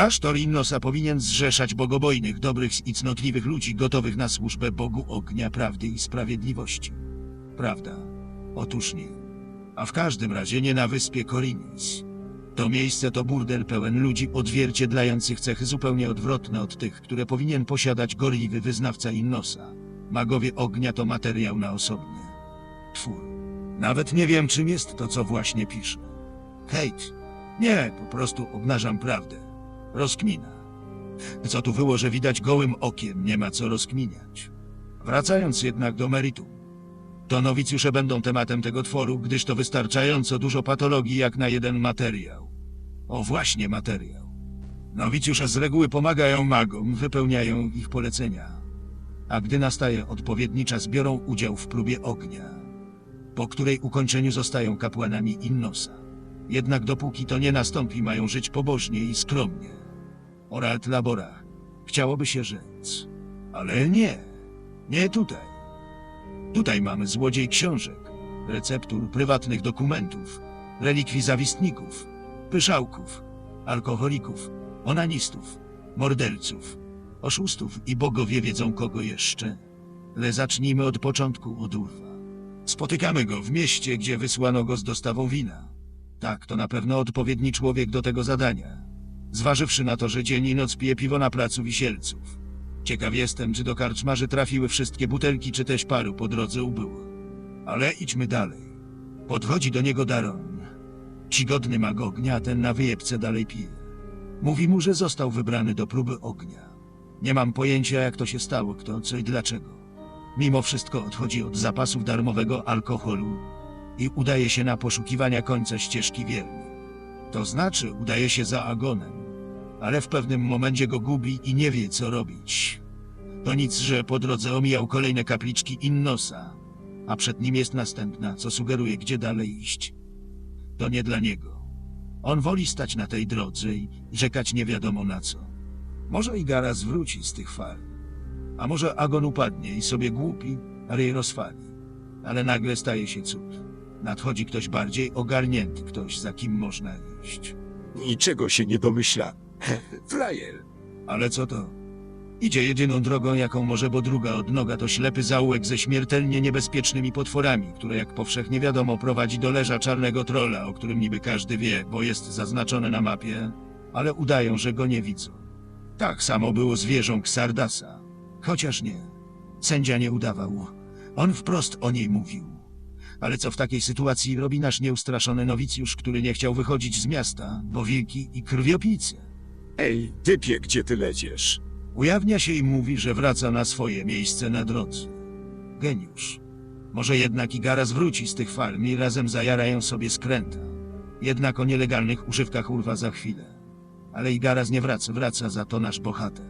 Klasztor Innosa powinien zrzeszać bogobojnych, dobrych i cnotliwych ludzi gotowych na służbę Bogu ognia, prawdy i sprawiedliwości. Prawda? Otóż nie. A w każdym razie nie na wyspie Korinis. To miejsce to burdel pełen ludzi odzwierciedlających cechy zupełnie odwrotne od tych, które powinien posiadać gorliwy wyznawca Innosa. Magowie ognia to materiał na osobnie. Twór. Nawet nie wiem, czym jest to, co właśnie piszę. Hejt. Nie, po prostu obnażam prawdę. Rozkmina. Co tu było, że widać gołym okiem, nie ma co rozkminiać. Wracając jednak do meritum. To nowicjusze będą tematem tego tworu, gdyż to wystarczająco dużo patologii jak na jeden materiał. O właśnie materiał. Nowicjusze z reguły pomagają magom, wypełniają ich polecenia. A gdy nastaje odpowiedni czas, biorą udział w próbie ognia, po której ukończeniu zostają kapłanami Innosa. Jednak dopóki to nie nastąpi, mają żyć pobożnie i skromnie. Orat labora. Chciałoby się rzec. Ale nie. Nie tutaj. Tutaj mamy złodziej książek, receptur prywatnych dokumentów, relikwii zawistników, pyszałków, alkoholików, onanistów, morderców, oszustów i bogowie wiedzą kogo jeszcze. Ale zacznijmy od początku, od Urwa. Spotykamy go w mieście, gdzie wysłano go z dostawą wina. Tak, to na pewno odpowiedni człowiek do tego zadania. Zważywszy na to, że dzień i noc pije piwo na placu wisielców. Ciekaw jestem, czy do karczmarzy trafiły wszystkie butelki, czy też paru po drodze ubyło. Ale idźmy dalej. Podchodzi do niego Daron. Czcigodny mag ognia, ten na wyjebce dalej pije. Mówi mu, że został wybrany do próby ognia. Nie mam pojęcia, jak to się stało, kto, co i dlaczego. Mimo wszystko odchodzi od zapasów darmowego alkoholu i udaje się na poszukiwania końca ścieżki wierny. To znaczy, udaje się za Agonem, ale w pewnym momencie go gubi i nie wie, co robić. To nic, że po drodze omijał kolejne kapliczki Innosa, a przed nim jest następna, co sugeruje, gdzie dalej iść. To nie dla niego. On woli stać na tej drodze i czekać nie wiadomo na co. Może Igara zwróci z tych fal. A może Agon upadnie i sobie głupi, Rej rozwali. Ale nagle staje się cud. Nadchodzi ktoś bardziej ogarnięty, ktoś za kim można iść. Niczego się nie domyśla. Frajer. Ale co to? Idzie jedyną drogą, jaką może, bo druga odnoga to ślepy zaułek ze śmiertelnie niebezpiecznymi potworami, które jak powszechnie wiadomo prowadzi do leża czarnego trola, o którym niby każdy wie, bo jest zaznaczone na mapie, ale udają, że go nie widzą. Tak samo było z wieżą Xardasa. Chociaż nie. Sędzia nie udawał. On wprost o niej mówił. Ale co w takiej sytuacji robi nasz nieustraszony nowicjusz, który nie chciał wychodzić z miasta, bo wilki i krwiopijcy? Ej, typie, gdzie ty lecisz? Ujawnia się i mówi, że wraca na swoje miejsce na drodze. Geniusz. Może jednak Igara zwróci z tych farm i razem zajarają sobie skręta. Jednak o nielegalnych używkach urwa za chwilę. Ale Igaras nie wraca, wraca za to nasz bohater.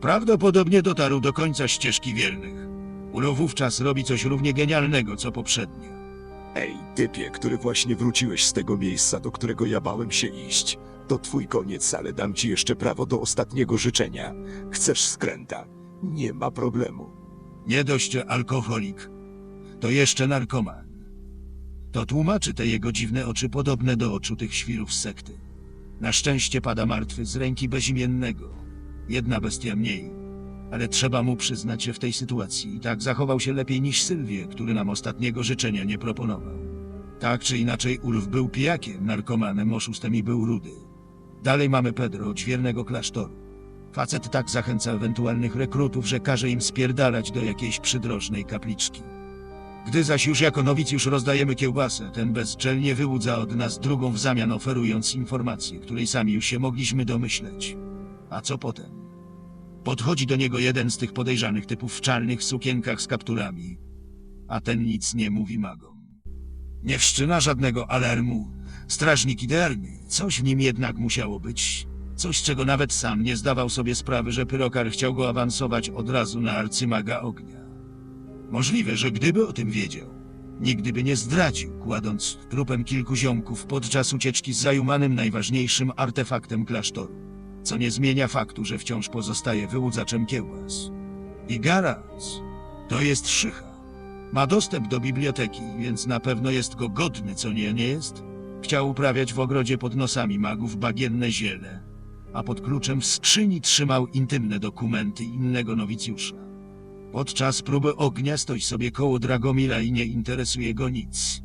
Prawdopodobnie dotarł do końca ścieżki wiernych. Ulo wówczas robi coś równie genialnego, co poprzednie. Ej, typie, który właśnie wróciłeś z tego miejsca, do którego ja bałem się iść. To twój koniec, ale dam ci jeszcze prawo do ostatniego życzenia. Chcesz skręta? Nie ma problemu. Nie dość że alkoholik, to jeszcze narkoman. To tłumaczy te jego dziwne oczy podobne do oczu tych świrów z sekty. Na szczęście pada martwy z ręki bezimiennego. Jedna bestia mniej. Ale trzeba mu przyznać, że w tej sytuacji i tak zachował się lepiej niż Sylwie, który nam ostatniego życzenia nie proponował. Tak czy inaczej Ulf był pijakiem, narkomanem, oszustem i był rudy. Dalej mamy Pedro, ćwiernego klasztoru. Facet tak zachęca ewentualnych rekrutów, że każe im spierdalać do jakiejś przydrożnej kapliczki. Gdy zaś już jako nowicjusz rozdajemy kiełbasę, ten bezczelnie wyłudza od nas drugą w zamian oferując informację, której sami już się mogliśmy domyśleć. A co potem? Podchodzi do niego jeden z tych podejrzanych typów w czarnych sukienkach z kapturami, a ten nic nie mówi magom. Nie wszczyna żadnego alarmu. Strażnik idealny. Coś w nim jednak musiało być. Coś, czego nawet sam nie zdawał sobie sprawy, że Pyrokar chciał go awansować od razu na arcymaga ognia. Możliwe, że gdyby o tym wiedział, nigdy by nie zdradził, kładąc trupem kilku ziomków podczas ucieczki z zajumanym najważniejszym artefaktem klasztoru. Co nie zmienia faktu, że wciąż pozostaje wyłudzaczem kiełbas. I Garaz to jest szycha. Ma dostęp do biblioteki, więc na pewno jest go godny, co nie, nie jest? Chciał uprawiać w ogrodzie pod nosami magów bagienne ziele. a pod kluczem w skrzyni trzymał intymne dokumenty innego nowicjusza. Podczas próby ognia stoi sobie koło Dragomira i nie interesuje go nic.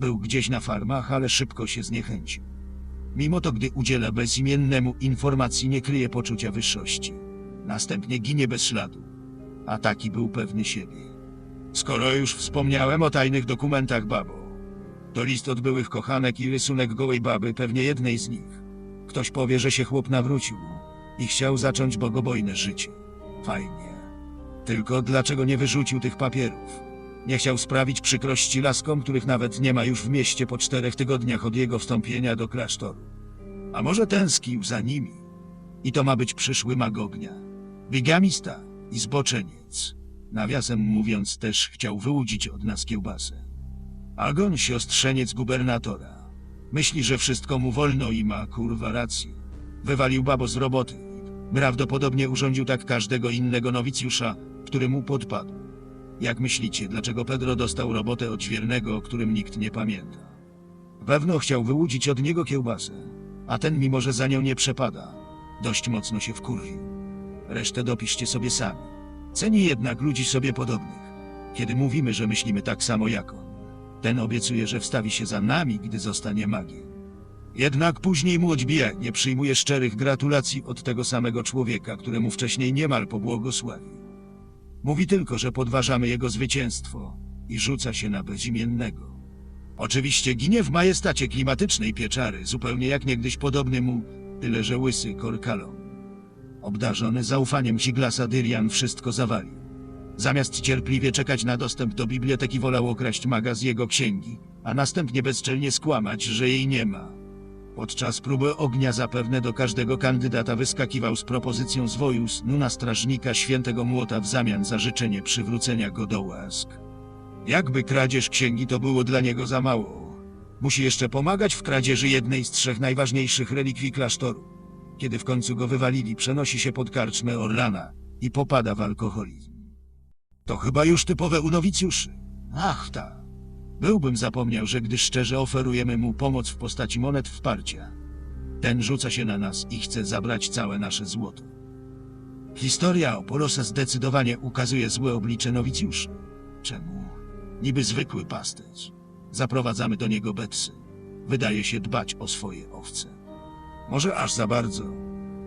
Był gdzieś na farmach, ale szybko się zniechęcił. Mimo to, gdy udziela bezimiennemu informacji, nie kryje poczucia wyższości. Następnie ginie bez śladu. A taki był pewny siebie. Skoro już wspomniałem o tajnych dokumentach babo, to list od byłych kochanek i rysunek gołej baby, pewnie jednej z nich. Ktoś powie, że się chłop nawrócił i chciał zacząć bogobojne życie. Fajnie. Tylko dlaczego nie wyrzucił tych papierów? Nie chciał sprawić przykrości laskom, których nawet nie ma już w mieście po czterech tygodniach od jego wstąpienia do klasztoru. A może tęsknił za nimi? I to ma być przyszły mag ognia. Bigamista i zboczeniec. Nawiasem mówiąc też chciał wyłudzić od nas kiełbasę. Agon siostrzeniec gubernatora. Myśli, że wszystko mu wolno i ma kurwa rację. Wywalił babo z roboty. Prawdopodobnie urządził tak każdego innego nowicjusza, który mu podpadł. Jak myślicie, dlaczego Pedro dostał robotę odźwiernego, o którym nikt nie pamięta? Pewno chciał wyłudzić od niego kiełbasę, a ten mimo, że za nią nie przepada, dość mocno się wkurwił. Resztę dopiszcie sobie sami. Ceni jednak ludzi sobie podobnych. Kiedy mówimy, że myślimy tak samo jak on, ten obiecuje, że wstawi się za nami, gdy zostanie magiem. Jednak później mu odbija, nie przyjmuje szczerych gratulacji od tego samego człowieka, któremu wcześniej niemal pobłogosławił. Mówi tylko, że podważamy jego zwycięstwo i rzuca się na bezimiennego. Oczywiście ginie w majestacie klimatycznej pieczary, zupełnie jak niegdyś podobny mu, tyle że łysy Korkalon. Obdarzony zaufaniem Siglasa Dyrian wszystko zawalił. Zamiast cierpliwie czekać na dostęp do biblioteki wolał okraść maga z jego księgi, a następnie bezczelnie skłamać, że jej nie ma. Podczas próby ognia zapewne do każdego kandydata wyskakiwał z propozycją zwoju snu na strażnika świętego młota w zamian za życzenie przywrócenia go do łask. Jakby kradzież księgi to było dla niego za mało. Musi jeszcze pomagać w kradzieży jednej z trzech najważniejszych relikwii klasztoru. Kiedy w końcu go wywalili, przenosi się pod karczmę Orlana i popada w alkoholizm. To chyba już typowe u nowicjuszy. Ach, ta. Byłbym zapomniał, że gdy szczerze oferujemy mu pomoc w postaci monet wsparcia, ten rzuca się na nas i chce zabrać całe nasze złoto. Historia Opolosa zdecydowanie ukazuje złe oblicze nowicjuszy. Czemu? Niby zwykły pasterz. Zaprowadzamy do niego Betsy. Wydaje się dbać o swoje owce. Może aż za bardzo.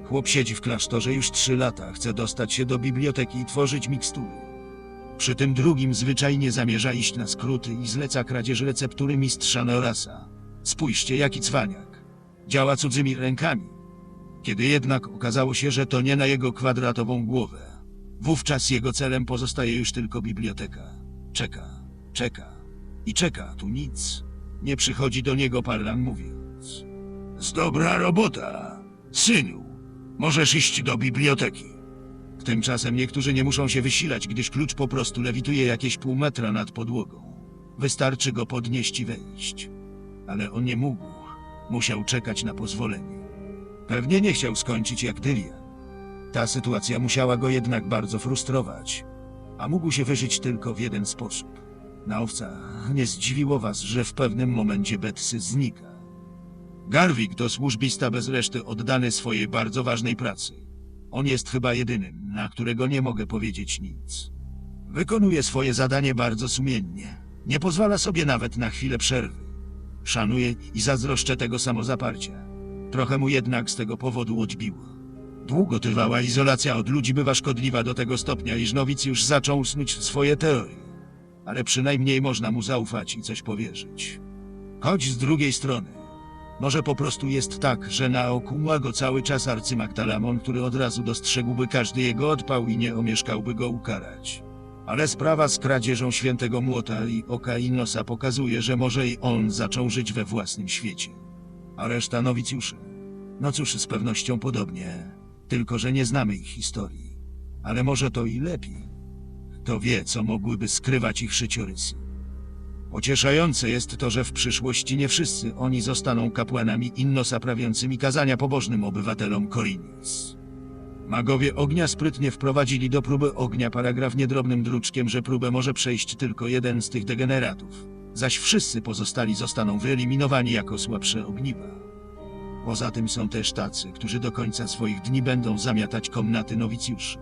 Chłop siedzi w klasztorze już trzy lata, chce dostać się do biblioteki i tworzyć mikstury. Przy tym drugim zwyczajnie zamierza iść na skróty i zleca kradzież receptury mistrza Neorasa. Spójrzcie, jaki cwaniak. Działa cudzymi rękami. Kiedy jednak okazało się, że to nie na jego kwadratową głowę, wówczas jego celem pozostaje już tylko biblioteka. Czeka, czeka i czeka, tu nic. Nie przychodzi do niego Parlan mówiąc. Z dobra robota, synu. Możesz iść do biblioteki. Tymczasem niektórzy nie muszą się wysilać, gdyż klucz po prostu lewituje jakieś pół metra nad podłogą. Wystarczy go podnieść i wejść. Ale on nie mógł. Musiał czekać na pozwolenie. Pewnie nie chciał skończyć jak Dylian. Ta sytuacja musiała go jednak bardzo frustrować. A mógł się wyżyć tylko w jeden sposób. Na owcach nie zdziwiło was, że w pewnym momencie Betsy znika. Garwik to służbista bez reszty oddany swojej bardzo ważnej pracy. On jest chyba jedynym, na którego nie mogę powiedzieć nic. Wykonuje swoje zadanie bardzo sumiennie. Nie pozwala sobie nawet na chwilę przerwy. Szanuję i zazdroszczę tego samozaparcia. Trochę mu jednak z tego powodu odbiło. Długo trwała izolacja od ludzi bywa szkodliwa do tego stopnia, iż nowicjusz zaczął snuć swoje teorie. Ale przynajmniej można mu zaufać i coś powierzyć. Choć z drugiej strony, może po prostu jest tak, że na oku ma go cały czas arcymagdalamon, który od razu dostrzegłby każdy jego odpał i nie omieszkałby go ukarać. Ale sprawa z kradzieżą świętego młota i oka i nosa pokazuje, że może i on zaczął żyć we własnym świecie. A reszta nowicjuszy? No cóż, z pewnością podobnie, tylko że nie znamy ich historii. Ale może to i lepiej. Kto wie, co mogłyby skrywać ich życiorysy. Pocieszające jest to, że w przyszłości nie wszyscy oni zostaną kapłanami innosa prawiącymi kazania pobożnym obywatelom Korinis. Magowie ognia sprytnie wprowadzili do próby ognia paragraf niedrobnym druczkiem, że próbę może przejść tylko jeden z tych degeneratów, zaś wszyscy pozostali zostaną wyeliminowani jako słabsze ogniwa. Poza tym są też tacy, którzy do końca swoich dni będą zamiatać komnaty nowicjuszy.